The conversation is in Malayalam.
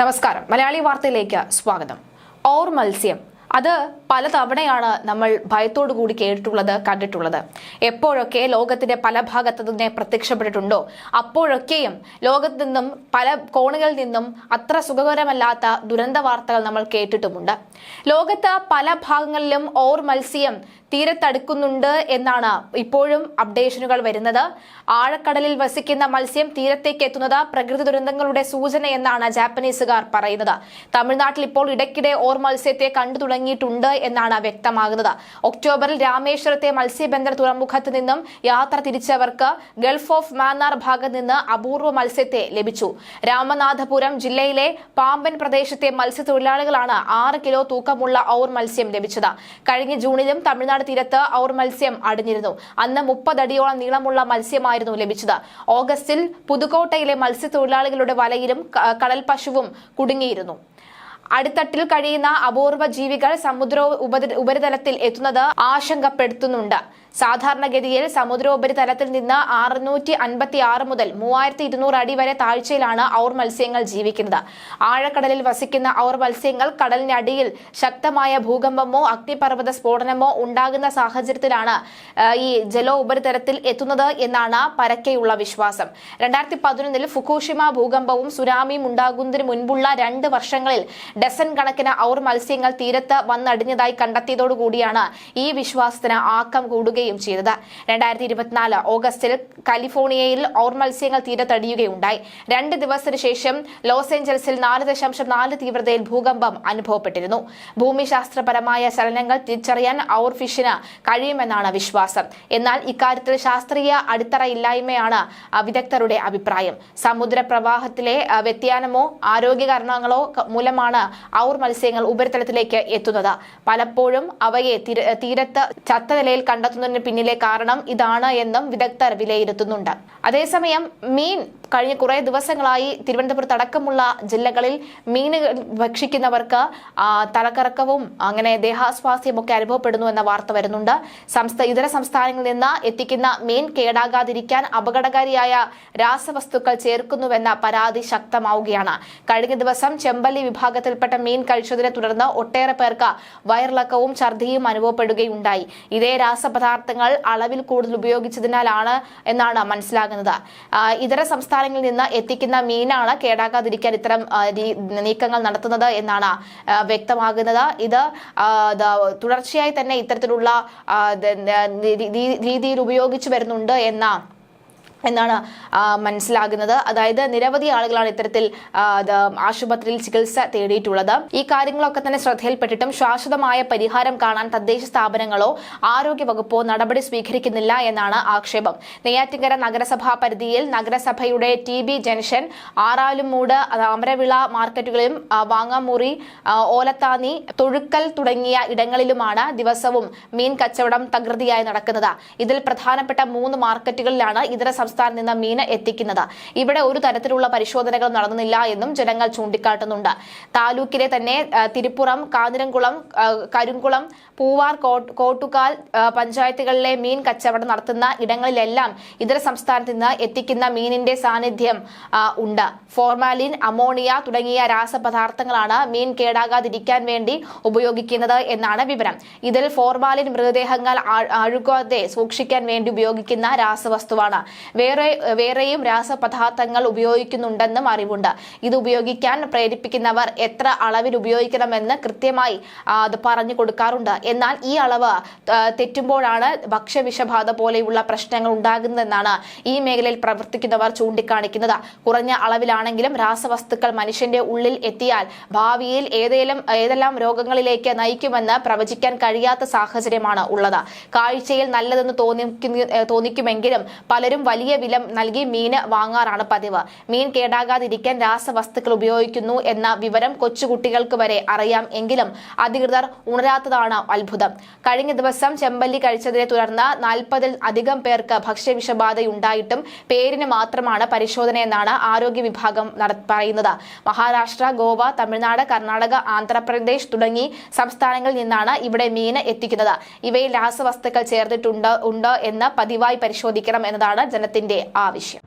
നമസ്കാരം. മലയാളി വാർത്തയിലേക്ക് സ്വാഗതം. ഓർ മത്സ്യം. അത് പലതവണയാണ് നമ്മൾ ഭയത്തോടു കൂടി കേട്ടിട്ടുള്ളത് കണ്ടിട്ടുള്ളത്. എപ്പോഴൊക്കെ ലോകത്തിന്റെ പല ഭാഗത്തു നിന്നെ പ്രത്യക്ഷപ്പെട്ടിട്ടുണ്ടോ? അപ്പോഴൊക്കെയും ലോകത്ത് നിന്നും പല കോണുകളിൽ നിന്നും അത്ര സുഖകരമല്ലാത്ത ദുരന്ത വാർത്തകൾ നമ്മൾ കേട്ടിട്ടുമുണ്ട്. ലോകത്ത് പല ഭാഗങ്ങളിലും ഓർ മത്സ്യം തീരത്തടുക്കുന്നുണ്ട് എന്നാണ് ഇപ്പോഴും അപ്ഡേഷനുകൾ വരുന്നത്. ആഴക്കടലിൽ വസിക്കുന്ന മത്സ്യം തീരത്തേക്ക് എത്തുന്നത് പ്രകൃതി ദുരന്തങ്ങളുടെ സൂചന എന്നാണ് ജാപ്പനീസുകാർ പറയുന്നത്. തമിഴ്നാട്ടിൽ ഇപ്പോൾ ഇടയ്ക്കിടെ ഓർ മത്സ്യത്തെ കണ്ടു തുടങ്ങിയിട്ടുണ്ട് എന്നാണ് വ്യക്തമാകുന്നത്. ഒക്ടോബറിൽ രാമേശ്വരത്തെ മത്സ്യബന്ധന തുറമുഖത്ത് നിന്നും യാത്ര തിരിച്ചവർക്ക് ഗൾഫ് ഓഫ് മാന്നാർ ഭാഗത്ത് നിന്ന് അപൂർവ മത്സ്യത്തെ ലഭിച്ചു. രാമനാഥപുരം ജില്ലയിലെ പാമ്പൻ പ്രദേശത്തെ മത്സ്യത്തൊഴിലാളികളാണ് ആറ് കിലോ തൂക്കമുള്ള ഓർ മത്സ്യം ലഭിച്ചത്. കഴിഞ്ഞ ജൂണിലും തമിഴ്നാട് തീരത്ത് ഔർ മത്സ്യം അടിഞ്ഞിരുന്നു. അന്ന് മുപ്പതടിയോളം നീളമുള്ള മത്സ്യമായിരുന്നു ലഭിച്ചത്. ഓഗസ്റ്റിൽ പുതുക്കോട്ടയിലെ മത്സ്യത്തൊഴിലാളികളുടെ വലയിലും കടൽ പശുവും കുടുങ്ങിയിരുന്നു. അടിത്തട്ടിൽ കഴിയുന്ന അപൂർവ ജീവികൾ സമുദ്ര ഉപരിതലത്തിൽ എത്തുന്നത് ആശങ്കപ്പെടുത്തുന്നുണ്ട്. സാധാരണഗതിയിൽ സമുദ്രോപരിതലത്തിൽ നിന്ന് അറുന്നൂറ്റി അൻപത്തി ആറ് മുതൽ മൂവായിരത്തി ഇരുന്നൂറ് അടി വരെ താഴ്ചയിലാണ് ഔർ മത്സ്യങ്ങൾ ജീവിക്കുന്നത്. ആഴക്കടലിൽ വസിക്കുന്ന ഔർ മത്സ്യങ്ങൾ കടലിനടിയിൽ ശക്തമായ ഭൂകമ്പമോ അഗ്നിപർവത സ്ഫോടനമോ ഉണ്ടാകുന്ന സാഹചര്യത്തിലാണ് ഈ ജലോ ഉപരിതലത്തിൽ എത്തുന്നത് എന്നാണ് പരക്കെയുള്ള വിശ്വാസം. രണ്ടായിരത്തി പതിനൊന്നിൽ ഫുക്കുഷിമ ഭൂകമ്പവും സുനാമിയും ഉണ്ടാകുന്നതിന് മുൻപുള്ള രണ്ട് വർഷങ്ങളിൽ ഡസൻ കണക്കിന് ഔർ മത്സ്യങ്ങൾ തീരത്ത് വന്നടിഞ്ഞതായി കണ്ടെത്തിയതോടുകൂടിയാണ് ഈ വിശ്വാസത്തിന് ആക്കം കൂടുകയും ചെയ്തത്. രണ്ടായിരത്തി ഇരുപത്തിനാല് ഓഗസ്റ്റിൽ കാലിഫോർണിയയിൽ ഓർ മത്സ്യങ്ങൾ തീരത്തടിയുകയുണ്ടായി. രണ്ട് ദിവസത്തിന് ശേഷം ലോസ് ഏഞ്ചൽസിൽ നാല് ദശാംശം നാല് തീവ്രതയിൽ ഭൂകമ്പം അനുഭവപ്പെട്ടിരുന്നു. ഭൂമിശാസ്ത്രപരമായ ചലനങ്ങൾ തിരിച്ചറിയാൻ ഔർ ഫിഷിന് കഴിയുമെന്നാണ് വിശ്വാസം. എന്നാൽ ഇക്കാര്യത്തിൽ ശാസ്ത്രീയ അടിത്തറയില്ലായ്മയാണ് വിദഗ്ധരുടെ അഭിപ്രായം. സമുദ്ര പ്രവാഹത്തിലെ വ്യതിയാനമോ ആരോഗ്യ കാരണങ്ങളോ മൂലമാണ് ഔർ മത്സ്യങ്ങൾ ഉപരിതലത്തിലേക്ക് എത്തുന്നത്. പലപ്പോഴും അവയെ തീര- തീരത്ത് ചത്ത നിലയിൽ കണ്ടെത്തുന്നതിന് പിന്നിലെ കാരണം ഇതാണ് എന്നും വിദഗ്ധർ വിലയിരുത്തുന്നുണ്ട്. അതേസമയം മീൻ കഴിഞ്ഞ കുറേ ദിവസങ്ങളായി തിരുവനന്തപുരത്ത് അടക്കമുള്ള ജില്ലകളിൽ മീനുകൾ ഭക്ഷിക്കുന്നവർക്ക് തലക്കറക്കവും അങ്ങനെ ദേഹാസ്വാസ്ഥ്യം ഒക്കെ അനുഭവപ്പെടുന്നു എന്ന വാർത്ത വരുന്നുണ്ട്. സംസ്ഥാന ഇതര സംസ്ഥാനങ്ങളിൽ നിന്ന് എത്തിക്കുന്ന മീൻ കേടാകാതിരിക്കാൻ അപകടകാരിയായ രാസവസ്തുക്കൾ ചേർക്കുന്നുവെന്ന പരാതി ശക്തമാവുകയാണ്. കഴിഞ്ഞ ദിവസം ചെമ്പല്ലി വിഭാഗത്തിൽപ്പെട്ട മീൻ കഴിച്ചതിനെ തുടർന്ന് ഒട്ടേറെ പേർക്ക് വയറിളക്കവും ഛർദിയും അനുഭവപ്പെടുകയുണ്ടായി. ഇതേ രാസപദാർത്ഥങ്ങൾ അളവിൽ കൂടുതൽ ഉപയോഗിച്ചതിനാലാണ് എന്നാണ് മനസ്സിലാകുന്നത്. ഇതര സംസ്ഥാനങ്ങളിൽ നിന്ന് എത്തിക്കുന്ന മീനാണ് കേടാകാതിരിക്കാൻ ഇത്തരം നീക്കങ്ങൾ നടത്തുന്നത് എന്നാണ് വ്യക്തമാകുന്നത്. ഇത് തുടർച്ചയായി തന്നെ ഇത്തരത്തിലുള്ള രീതിയിൽ ഉപയോഗിച്ചു വരുന്നുണ്ട് എന്ന എന്നാണ് മനസ്സിലാകുന്നത്. അതായത് നിരവധി ആളുകളാണ് ഇത്തരത്തിൽ ആശുപത്രിയിൽ ചികിത്സ തേടിയിട്ടുള്ളത്. ഈ കാര്യങ്ങളൊക്കെ തന്നെ ശ്രദ്ധയിൽപ്പെട്ടിട്ടും ശാശ്വതമായ പരിഹാരം കാണാൻ തദ്ദേശ സ്ഥാപനങ്ങളോ ആരോഗ്യ വകുപ്പോ നടപടി സ്വീകരിക്കുന്നില്ല എന്നാണ് ആക്ഷേപം. നെയ്യാറ്റിങ്കര നഗരസഭാ പരിധിയിൽ നഗരസഭയുടെ T B junction Aralumoodu Amaravila മാർക്കറ്റുകളിലും Vangamuri Olathani Thozhukkal തുടങ്ങിയ ഇടങ്ങളിലുമാണ് ദിവസവും മീൻ കച്ചവടം തകൃതിയായി നടക്കുന്നത്. ഇതിൽ പ്രധാനപ്പെട്ട മൂന്ന് മാർക്കറ്റുകളിലാണ് ഇതര സംസ്ഥാനത്ത് നിന്ന് മീൻ എത്തിക്കുന്നത്. ഇവിടെ ഒരു തരത്തിലുള്ള പരിശോധനകൾ നടന്നില്ല എന്നും ജനങ്ങൾ ചൂണ്ടിക്കാട്ടുന്നുണ്ട്. താലൂക്കിലെ തന്നെ തിരുപ്പുറം കാഞ്ഞിരംകുളം കരുംകുളം പൂവാർ കോട്ട്- കോട്ടുകാൽ പഞ്ചായത്തുകളിലെ മീൻ കച്ചവടം നടത്തുന്ന ഇടങ്ങളിലെല്ലാം ഇതര സംസ്ഥാനത്ത് നിന്ന് എത്തിക്കുന്ന മീനിന്റെ സാന്നിധ്യം ഉണ്ട്. ഫോർമാലിൻ അമോണിയ തുടങ്ങിയ രാസപദാർത്ഥങ്ങളാണ് മീൻ കേടാകാതിരിക്കാൻ വേണ്ടി ഉപയോഗിക്കുന്നത് എന്നാണ് വിവരം. ഇതിൽ ഫോർമാലിൻ മൃതദേഹങ്ങൾ അഴുകാതെ സൂക്ഷിക്കാൻ വേണ്ടി ഉപയോഗിക്കുന്ന രാസവസ്തുവാണ്. വേറെ വേറെയും രാസപദാർത്ഥങ്ങൾ ഉപയോഗിക്കുന്നുണ്ടെന്നും അറിവുണ്ട്. ഇത് ഉപയോഗിക്കാൻ പ്രേരിപ്പിക്കുന്നവർ എത്ര അളവിൽ ഉപയോഗിക്കണമെന്ന് കൃത്യമായി അത് പറഞ്ഞു കൊടുക്കാറുണ്ട്. എന്നാൽ ഈ അളവ് തെറ്റുമ്പോഴാണ് ഭക്ഷ്യവിഷബാധ പോലെയുള്ള പ്രശ്നങ്ങൾ ഉണ്ടാകുന്നതെന്നാണ് ഈ മേഖലയിൽ പ്രവർത്തിക്കുന്നവർ ചൂണ്ടിക്കാണിക്കുന്നത്. കുറഞ്ഞ അളവിലാണെങ്കിലും രാസവസ്തുക്കൾ മനുഷ്യന്റെ ഉള്ളിൽ എത്തിയാൽ ഭാവിയിൽ ഏതെങ്കിലും ഏതെല്ലാം രോഗങ്ങളിലേക്ക് നയിക്കുമെന്ന് പ്രവചിക്കാൻ കഴിയാത്ത സാഹചര്യമാണ് ഉള്ളത്. കാഴ്ചയിൽ നല്ലതെന്ന് തോന്നിക്കുമെങ്കിലും പലരും വലിയ വില നൽകി മീന് വാങ്ങാറാണ് പതിവ്. മീൻ കേടാകാതിരിക്കാൻ രാസവസ്തുക്കൾ ഉപയോഗിക്കുന്നു എന്ന വിവരം കൊച്ചുകുട്ടികൾക്ക് വരെ അറിയാം എങ്കിലും അധികൃതർ ഉണരാത്തതാണ് അത്ഭുതം. കഴിഞ്ഞ ദിവസം ചെമ്പല്ലി കഴിച്ചതിനെ തുടർന്ന് നാൽപ്പതിൽ അധികം പേർക്ക് ഭക്ഷ്യവിഷബാധയുണ്ടായിട്ടും പേരിന് മാത്രമാണ് പരിശോധനയെന്നാണ് ആരോഗ്യ വിഭാഗം പറയുന്നത്. മഹാരാഷ്ട്ര ഗോവ തമിഴ്നാട് കർണാടക ആന്ധ്രാപ്രദേശ് തുടങ്ങി സംസ്ഥാനങ്ങളിൽ നിന്നാണ് ഇവിടെ മീൻ എത്തിക്കുന്നത്. ഇവയിൽ രാസവസ്തുക്കൾ ചേർത്തിട്ടുണ്ട് ഉണ്ട് എന്ന് പതിവായി പരിശോധിക്കണം എന്നതാണ് ജനത്തിന്റെ ആവശ്യം.